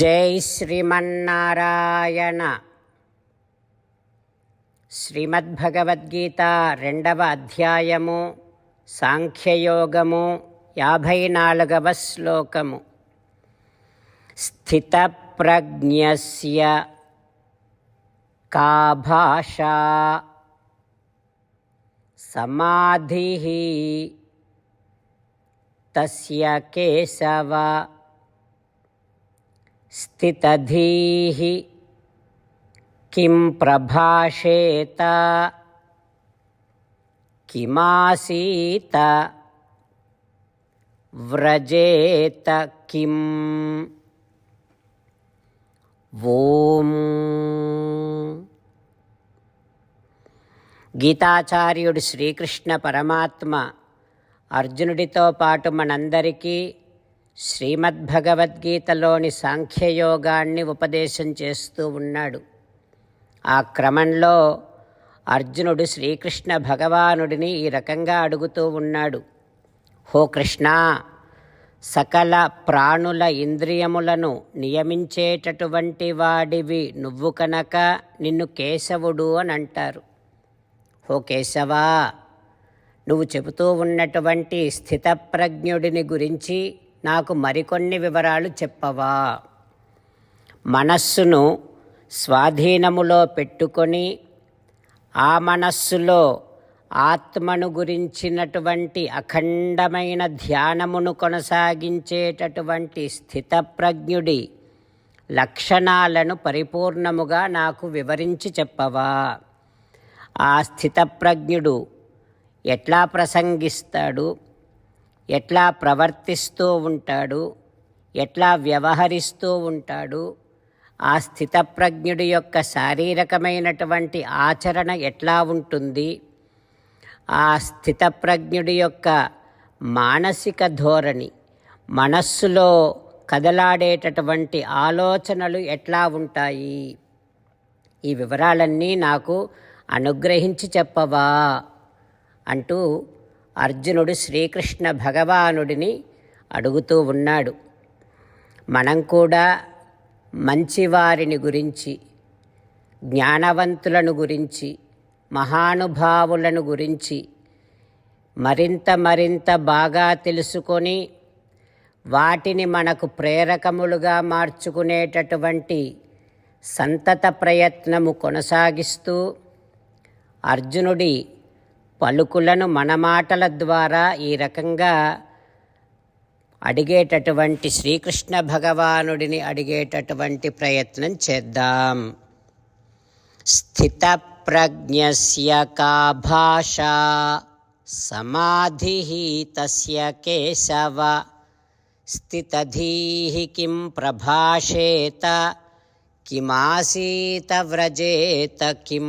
జై శ్రీమన్నారాయణ. శ్రీమద్భగవద్గీత రెండవ అధ్యాయము సాంఖ్యయోగము యాభై నాలుగవ శ్లోకము. స్థితప్రజ్ఞస్య కా భాషా సమాధి తస్య కేశవ स्थितधीः किं प्रभाषेत किमासीत व्रजेत किम् ఓం గీతాచార్యుడు శ్రీకృష్ణ పరమాత్మ అర్జునుడితో పాటు మనందరికీ శ్రీమద్భగవద్గీతలోని సాంఖ్యయోగాన్ని ఉపదేశం చేస్తూ ఉన్నాడు. ఆ క్రమంలో అర్జునుడు శ్రీకృష్ణ భగవానుడిని ఈ రకంగా అడుగుతూ ఉన్నాడు. హో కృష్ణ సకల ప్రాణుల ఇంద్రియములను నియమించేటటువంటి వాడివి నువ్వు కనుక నిన్ను కేశవుడు అని అంటారు. హో కేశవా నువ్వు చెబుతూ ఉన్నటువంటి స్థితప్రజ్ఞుడిని గురించి నాకు మరికొన్ని వివరాలు చెప్పవా? మనస్సును స్వాధీనములో పెట్టుకొని ఆ మనస్సులో ఆత్మను గురించినటువంటి అఖండమైన ధ్యానమును కొనసాగించేటటువంటి స్థితప్రజ్ఞుడి లక్షణాలను పరిపూర్ణముగా నాకు వివరించి చెప్పవా? ఆ స్థితప్రజ్ఞుడు ఎట్లా ప్రసంగిస్తాడు? ఎట్లా ప్రవర్తిస్తూ ఉంటాడు ఎట్లా వ్యవహరిస్తూ ఉంటాడు ఆ స్థితప్రజ్ఞుడి యొక్క శారీరకమైనటువంటి ఆచరణ ఎట్లా ఉంటుంది ఆ స్థితప్రజ్ఞుడి యొక్క మానసిక ధోరణి మనస్సులో కదలాడేటటువంటి ఆలోచనలు ఎట్లా ఉంటాయి? ఈ వివరాలన్నీ నాకు అనుగ్రహించి చెప్పవా? అంటూ అర్జునుడు శ్రీకృష్ణ భగవానుడిని అడుగుతూ ఉన్నాడు. మనం కూడా మంచివారిని గురించి జ్ఞానవంతులను గురించి మహానుభావులను గురించి మరింత మరింత బాగా తెలుసుకొని వాటిని మనకు ప్రేరకములుగా మార్చుకునేటటువంటి సంతత ప్రయత్నము కొనసాగిస్తూ అర్జునుడి పలుకులను మన మాటల ద్వారా ఈ రకంగా అడిగేటటువంటి శ్రీకృష్ణ భగవానుడిని అడిగేటటువంటి ప్రయత్నం చేద్దాం. స్థితప్రజ్ఞస్య కా భాషా సమాధి తస్య కేశవ స్థితధీః కిం ప్రభాషేత కిమాసీత వ్రజేత కిం?